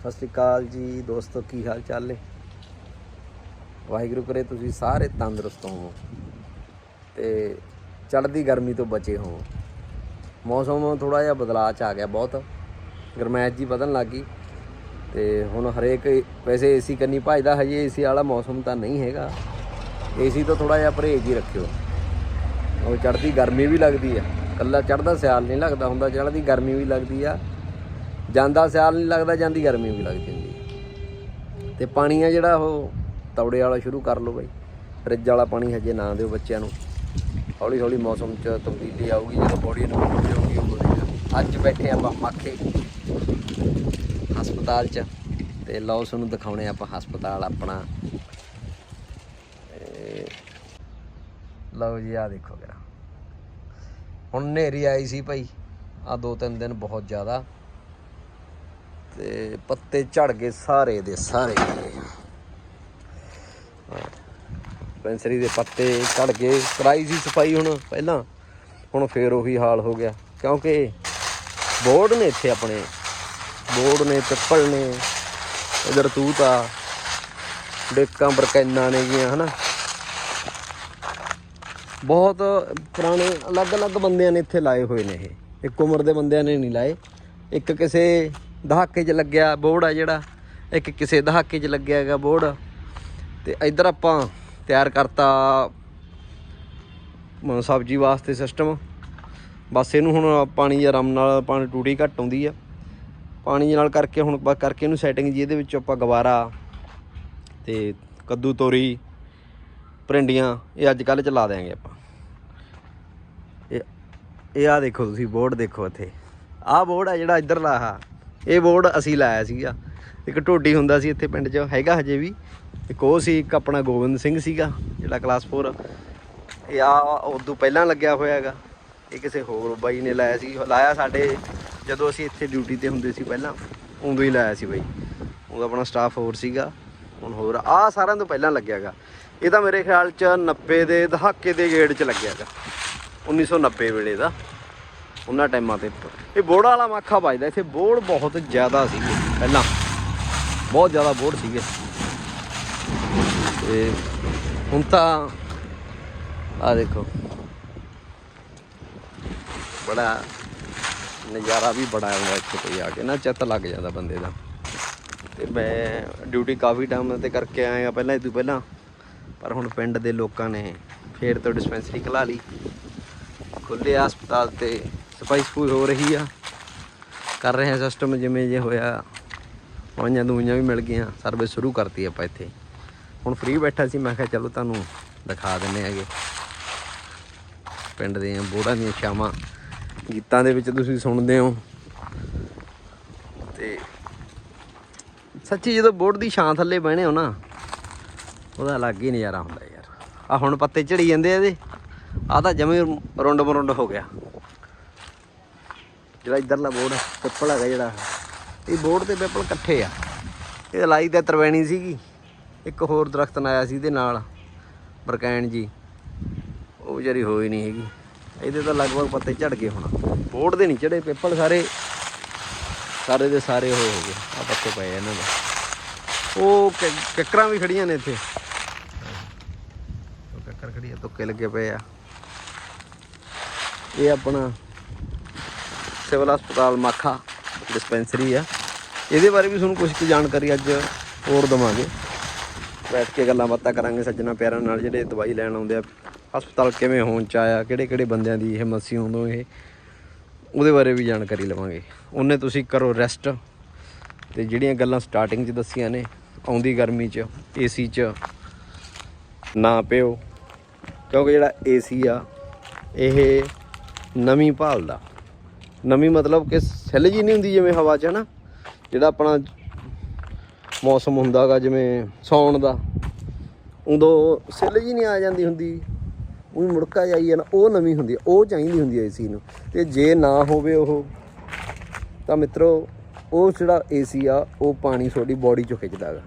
ਸਤਿ ਸ਼੍ਰੀ ਅਕਾਲ ਜੀ ਦੋਸਤੋ, ਕੀ ਹਾਲ ਚਾਲ ਨੇ? ਵਾਹਿਗੁਰੂ ਕਰੇ ਤੁਸੀਂ ਸਾਰੇ ਤੰਦਰੁਸਤ ਹੋਵੋ ਤੇ ਚੜ੍ਹਦੀ ਗਰਮੀ ਤੋਂ ਬਚੇ ਹੋਵੋ। ਮੌਸਮ ਥੋੜਾ ਜਿਹਾ ਬਦਲਾਅ ਚ ਆ ਗਿਆ ਬਹੁਤ। ਗਰਮੈਸ਼ ਜੀ ਵਧਣ ਲੱਗੀ ਤੇ ਹੁਣ ਹਰੇਕ ਵੈਸੇ ਏਸੀ ਕੰਨੀ ਭਜਦਾ, ਹਜੇ ਏਸੀ ਵਾਲਾ ਮੌਸਮ ਤਾਂ ਨਹੀਂ ਹੈਗਾ। ਏਸੀ ਤੋਂ ਥੋੜਾ ਜਿਹਾ ਪਰਹੇਜ਼ ਹੀ ਰੱਖਿਓ। ਉਹ ਚੜ੍ਹਦੀ ਗਰਮੀ ਵੀ ਲੱਗਦੀ ਆ। ਕੱਲਾ ਚੜ੍ਹਦਾ ਸਿਆਲ ਨਹੀਂ ਲੱਗਦਾ ਹੁੰਦਾ, ਚੜ੍ਹਦੀ ਗਰਮੀ ਵੀ ਲੱਗਦੀ ਆ। ਜਾਂਦਾ ਸਿਆਲ ਨਹੀਂ ਲੱਗਦਾ, ਜਾਂਦੀ ਗਰਮੀ ਵੀ ਲੱਗ ਜਾਂਦੀ ਹੈ। ਤੇ ਪਾਣੀ ਆ ਜਿਹੜਾ ਉਹ ਤੌੜੇ ਵਾਲਾ ਸ਼ੁਰੂ ਕਰ ਲਓ ਬਾਈ। ਫਰਿੱਜ ਵਾਲਾ ਪਾਣੀ ਹਜੇ ਨਾ ਦਿਓ ਬੱਚਿਆਂ ਨੂੰ। ਹੌਲੀ ਹੌਲੀ ਮੌਸਮ 'ਚ ਤਬਦੀਲੀ ਆਊਗੀ, ਜਦੋਂ ਬੋਡੀ ਨੂੰ ਜਾਊਗੀ, ਉਹ ਅੱਜ ਬੈਠੇ ਆਪਾਂ ਮਾਖੇ ਹਸਪਤਾਲ 'ਚ, ਤੇ ਲਓ ਤੁਹਾਨੂੰ ਦਿਖਾਉਣੇ ਆਪਾਂ ਹਸਪਤਾਲ ਆਪਣਾ। ਲਓ ਜੀ ਆ ਦੇਖੋ ਜਰਾ। ਹੁਣ ਨੇਰੀ ਆਈ ਸੀ ਭਾਈ ਆ ਦੋ ਤਿੰਨ ਦਿਨ ਬਹੁਤ ਜ਼ਿਆਦਾ। ਤੇ ਪੱਤੇ ਝੜ ਗਏ ਸਾਰੇ ਦੇ ਸਾਰੇ। ਪੈਂਸਰੀ ਦੇ ਪੱਤੇ ਝੜ ਗਏ। ਕਰਾਈ ਸੀ ਸਫ਼ਾਈ ਹੁਣ ਪਹਿਲਾਂ। ਹੁਣ ਫੇਰ ਉਹੀ ਹਾਲ ਹੋ ਗਿਆ। ਕਿਉਂਕਿ ਬੋਰਡ ਨੇ ਇੱਥੇ ਆਪਣੇ। ਬੋਰਡ ਨੇ, ਪਿੱਪਲ ਨੇ, ਇਧਰ ਤੂਤਾ ਡੇਕਾਂ ਬਰਕੈਨਾਂ ਨੇ ਗੀਆਂ, ਹਨਾ। ਬਹੁਤ ਪੁਰਾਣੇ, ਅਲੱਗ-ਅਲੱਗ ਬੰਦਿਆਂ ਨੇ ਇੱਥੇ ਲਾਏ ਹੋਏ ਨੇ ਇਹ। ਇੱਕ ਉਮਰ ਦੇ ਬੰਦਿਆਂ ਨੇ ਨਹੀਂ ਲਾਏ। ਇੱਕ ਕਿਸੇ ਦਹਾਕੇ 'ਚ ਲੱਗਿਆ ਬੋਰਡ ਆ ਜਿਹੜਾ, ਇੱਕ ਕਿਸੇ ਦਹਾਕੇ 'ਚ ਲੱਗਿਆ ਹੈਗਾ ਬੋਰਡ। ਤੇ ਇੱਧਰ ਆਪਾਂ ਤਿਆਰ ਕਰਤਾ ਸਬਜ਼ੀ ਵਾਸਤੇ ਸਿਸਟਮ ਬਸ ਇਹਨੂੰ ਹੁਣ ਪਾਣੀ ਆਰਾਮ ਨਾਲ ਪਾਣੀ ਟੂਟੀ ਘੱਟ ਆਉਂਦੀ ਆ। ਪਾਣੀ ਨਾਲ ਕਰਕੇ ਹੁਣ ਕਰਕੇ ਇਹਨੂੰ ਸੈਟਿੰਗ ਜੀ ਇਹਦੇ ਵਿੱਚ ਆਪਾਂ ਗਵਾਰਾ ਤੇ ਕੱਦੂ ਤੋਰੀ ਪਰਿੰਡੀਆਂ ਇਹ ਅੱਜ ਕੱਲ੍ਹ ਚਲਾ ਲਾ ਦਿਆਂਗੇ ਆਪਾਂ। ਇਹ ਇਹ ਆ ਦੇਖੋ ਤੁਸੀਂ, ਬੋਰਡ ਦੇਖੋ ਇੱਥੇ। ਆਹ ਬੋਰਡ ਆ ਜਿਹੜਾ ਇੱਧਰਲਾ ਆ ਇਹ ਬੋਰਡ ਅਸੀਂ ਲਾਇਆ ਸੀਗਾ। ਇੱਕ ਢੋਡੀ ਹੁੰਦਾ ਸੀ ਇੱਥੇ ਪਿੰਡ 'ਚ, ਹੈਗਾ ਹਜੇ ਵੀ। ਇੱਕ ਉਹ ਸੀ, ਇੱਕ ਆਪਣਾ ਗੋਬਿੰਦ ਸਿੰਘ ਸੀਗਾ, ਜਿਹੜਾ ਕਲਾਸ 4 ਇਹ ਆ, ਉਦੋਂ ਪਹਿਲਾਂ ਲੱਗਿਆ ਹੋਇਆ ਹੈਗਾ। ਇਹ ਕਿਸੇ ਹੋਰ ਬਾਈ ਨੇ ਲਾਇਆ ਸੀ। ਲਾਇਆ ਸਾਡੇ, ਜਦੋਂ ਅਸੀਂ ਇੱਥੇ ਡਿਊਟੀ ਤੇ ਹੁੰਦੇ ਸੀ ਪਹਿਲਾਂ, ਉਦੋਂ ਹੀ ਲਾਇਆ ਸੀ ਬਾਈ। ਉਦੋਂ ਆਪਣਾ ਸਟਾਫ ਹੋਰ ਸੀਗਾ, ਹੁਣ ਹੋਰ। ਆ ਸਾਰਿਆਂ ਤੋਂ ਪਹਿਲਾਂ ਲੱਗਿਆਗਾ ਇਹ ਤਾਂ ਮੇਰੇ ਖਿਆਲ ਚ 90 ਦੇ ਦਹਾਕੇ ਦੇ ਗੇੜ ਚ ਲੱਗਿਆਗਾ 1990 ਵੇਲੇ ਦਾ। ਉਹਨਾਂ ਟਾਈਮਾਂ ਤੇ। ਇਹ ਬੋੜ ਵਾਲਾ ਮਾਖਾ ਵੱਜਦਾ, ਇੱਥੇ ਬੋੜ ਬਹੁਤ ਜ਼ਿਆਦਾ ਸੀ ਪਹਿਲਾਂ। ਬਹੁਤ ਜ਼ਿਆਦਾ ਬੋੜ ਸੀਗੇ। ਤੇ ਹੁਣ ਤਾਂ ਆ ਦੇਖੋ। ਬੜਾ ਨਜ਼ਾਰਾ ਵੀ ਬੜਾ ਆਉਂਦਾ ਇੱਥੇ ਕੋਈ ਆ ਕੇ। ਨਾ ਚਿੱਤ ਲੱਗ ਜਾਂਦਾ ਬੰਦੇ ਦਾ। ਤੇ ਮੈਂ ਡਿਊਟੀ ਕਾਫੀ ਟਾਈਮ ਤੇ ਕਰਕੇ ਆਇਆ ਪਹਿਲਾਂ ਇਹ ਤੋਂ ਪਹਿਲਾਂ। ਪਰ ਹੁਣ ਪਿੰਡ ਦੇ ਲੋਕਾਂ ਨੇ ਫੇਰ ਤੋਂ ਡਿਸਪੈਂਸਰੀ ਖਲਾ ਲਈ। ਖੁੱਲੇ ਹਸਪਤਾਲ ਤੇ ਸਫ਼ਾਈ ਸਫੂਈ ਹੋ ਰਹੀ ਆ। ਕਰ ਰਹੇ ਹਾਂ ਸਿਸਟਮ ਜਿਵੇਂ ਜੇ ਹੋਇਆ। ਦਵਾਈਆਂ ਦੂਈਆਂ ਵੀ ਮਿਲ ਗਈਆਂ। ਸਰਵਿਸ ਸ਼ੁਰੂ ਕਰਤੀ ਆਪਾਂ ਇੱਥੇ। ਹੁਣ ਫ੍ਰੀ ਬੈਠਾ ਸੀ, ਮੈਂ ਕਿਹਾ ਚਲੋ ਤੁਹਾਨੂੰ ਦਿਖਾ ਦਿੰਨੇ ਹੈਗੇ। ਪਿੰਡ ਦੀਆਂ ਬੋੜਾਂ ਦੀਆਂ ਛਾਵਾਂ। ਗੀਤਾਂ ਦੇ ਵਿੱਚ ਤੁਸੀਂ ਸੁਣਦੇ ਹੋ। ਤੇ ਸੱਚੀ ਜਦੋਂ ਬੋਰਡ ਦੀ ਛਾਂ ਥੱਲੇ ਬਹਿਣੇ ਹੋ ਨਾ, ਉਹਦਾ ਅਲੱਗ ਹੀ ਨਜ਼ਾਰਾ ਹੁੰਦਾ ਯਾਰ। ਆ ਹੁਣ ਪੱਤੇ ਝੜੀ ਜਾਂਦੇ ਆ ਇਹਦੇ। ਆ ਤਾਂ ਜਮੇ ਰੁੰਡ ਮਰੁੰਡ ਹੋ ਗਿਆ। ਜਿਹੜਾ ਇਧਰਲਾ ਬੋਰਡ ਪਿੱਪਲ ਹੈਗਾ ਜਿਹੜਾ ਇਹ ਬੋਰਡ ਤੇ ਪਿੱਪਲ ਇਕੱਠੇ ਆ। ਇਹ ਲਾਈ ਤੇ ਤਰਵੈਣੀ ਸੀਗੀ। ਇੱਕ ਹੋਰ ਦਰਖਤ ਆਇਆ ਸੀ ਇਹਦੇ ਨਾਲ ਬਰਕੈਨ ਜੀ। ਉਹ ਵਿਚਾਰੀ ਹੋਈ ਨਹੀਂ ਹੈਗੀ। ਇਹਦੇ ਤਾਂ ਲਗਭਗ ਪੱਤੇ ਝੜ ਗਏ ਹੁਣ। ਬੋਰਡ ਦੇ ਨਹੀਂ ਚੜੇ, ਪਿੱਪਲ ਸਾਰੇ ਸਾਰੇ ਦੇ ਸਾਰੇ ਉਹ ਹੋ ਗਏ। ਆ ਪੱਤੇ ਪਏ ਇਹਨਾਂ ਦੇ। ਉਹ ਕਿ- ਕਿੱਕਰਾਂ ਵੀ ਖੜੀਆਂ ਨੇ ਇੱਥੇ। ਉਹ ਕਿੱਕਰ ਖੜੀ ਤੁੱਕੇ ਲੱਗੇ ਪਏ ਆ। ਇਹ ਆਪਣਾ ਸਿਵਲ ਹਸਪਤਾਲ ਮਾਖਾ ਡਿਸਪੈਂਸਰੀ ਆ। ਇਹਦੇ ਬਾਰੇ ਵੀ ਤੁਹਾਨੂੰ ਕੁਝ ਕੁ ਜਾਣਕਾਰੀ ਅੱਜ ਹੋਰ ਦਵਾਂਗੇ। ਬੈਠ ਕੇ ਗੱਲਾਂ ਬਾਤਾਂ ਕਰਾਂਗੇ ਸੱਜਣਾ ਪਿਆਰਾਂ ਨਾਲ, ਜਿਹੜੇ ਦਵਾਈ ਲੈਣ ਆਉਂਦੇ ਆ। ਹਸਪਤਾਲ ਕਿਵੇਂ ਹੋਣ ਚ ਆਇਆ, ਕਿਹੜੇ ਕਿਹੜੇ ਬੰਦਿਆਂ ਦੀ ਇਹ ਮੱਸੀ ਹੁੰਦੋਂ ਇਹ, ਉਹਦੇ ਬਾਰੇ ਵੀ ਜਾਣਕਾਰੀ ਲਵਾਂਗੇ। ਉਹਨੇ ਤੁਸੀਂ ਕਰੋ ਰੈਸਟ ਤੇ ਜਿਹੜੀਆਂ ਗੱਲਾਂ ਸਟਾਰਟਿੰਗ 'ਚ ਦੱਸੀਆਂ ਨੇ, ਆਉਂਦੀ ਗਰਮੀ 'ਚ ਏਸੀ 'ਚ, ਨਾ ਪਿਓ। ਕਿਉਂਕਿ ਜਿਹੜਾ ਏਸੀ ਆ, ਇਹ ਨਵੀਂ ਭਾਲ ਦਾ। ਨਵੀਂ ਮਤਲਬ ਕਿ ਸਿੱਲ ਜੀ ਨਹੀਂ ਹੁੰਦੀ ਜਿਵੇਂ ਹਵਾ 'ਚ, ਹਨਾ? ਜਿਹੜਾ ਆਪਣਾ ਮੌਸਮ ਹੁੰਦਾਗਾ ਜਿਵੇਂ ਸੌਣ ਦਾ। ਉਦੋਂ ਸਿੱਲ ਜੀ ਨਹੀਂ ਆ ਜਾਂਦੀ ਹੁੰਦੀ। ਉਹ ਮੁੜਕਾ ਜਾਈ ਨਾ ਉਹ ਨਵੀਂ ਹੁੰਦੀ ਆ। ਉਹ ਚਾਹੀਦੀ ਹੁੰਦੀ ਹੈ ਏਸੀ ਨੂੰ। ਤੇ ਜੇ ਨਾ ਹੋਵੇ ਉਹ, ਤਾਂ ਮਿੱਤਰੋ, ਉਹ ਜਿਹੜਾ ਏਸੀ ਆ, ਉਹ ਪਾਣੀ ਤੁਹਾਡੀ ਬਾਡੀ ਚੋਂ ਖਿੱਚਦਾ ਹੈਗਾ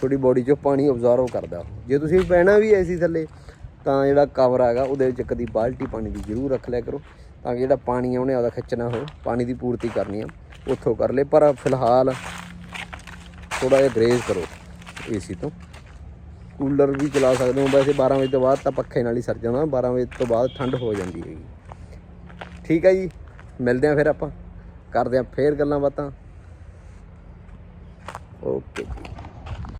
ਤੁਹਾਡੀ ਬਾਡੀ ਚੋਂ ਪਾਣੀ ਅਬਜ਼ਰਵ ਕਰਦਾ। ਉਹ। ਜੇ ਤੁਸੀਂ ਪੈਣਾ ਵੀ ਏਸੀ ਥੱਲੇ, ਤਾਂ ਜਿਹੜਾ ਕਵਰ ਹੈਗਾ ਉਹਦੇ ਵਿੱਚ ਕਦੀ ਬਾਲਟੀ ਪਾਣੀ ਦੀ ਜ਼ਰੂਰ ਰੱਖ ਲਿਆ ਕਰੋ। ਤਾਂ ਕਿ ਜਿਹੜਾ ਪਾਣੀ ਆ ਉਹਨੇ ਆਪਦਾ ਖਿੱਚਣਾ ਹੋ ਪਾਣੀ ਦੀ ਪੂਰਤੀ ਕਰਨੀ ਆ, ਉੱਥੋਂ ਕਰ ਲੈ ਪਰ ਫਿਲਹਾਲ ਥੋੜਾ ਜਿਹਾ ਗਰੇਜ਼ ਕਰੋ ਏਸੀ ਤੋਂ। ਕੂਲਰ ਵੀ ਚਲਾ ਸਕਦੇ ਹੋ, ਵੈਸੇ 12 ਵਜੇ ਤੋਂ ਬਾਅਦ ਤਾਂ ਪੱਖੇ ਨਾਲ ਹੀ ਸਰ ਜਾਂਦਾ 12 ਵਜੇ ਤੋਂ ਬਾਅਦ ਠੰਡ ਹੋ ਜਾਂਦੀ ਹੈਗੀ। ਠੀਕ ਹੈ ਜੀ, ਮਿਲਦੇ ਆ ਫਿਰ ਆਪਾਂ, ਕਰਦੇ ਆ ਫੇਰ ਗੱਲਾਂ ਬਾਤਾਂ। ਓਕੇ।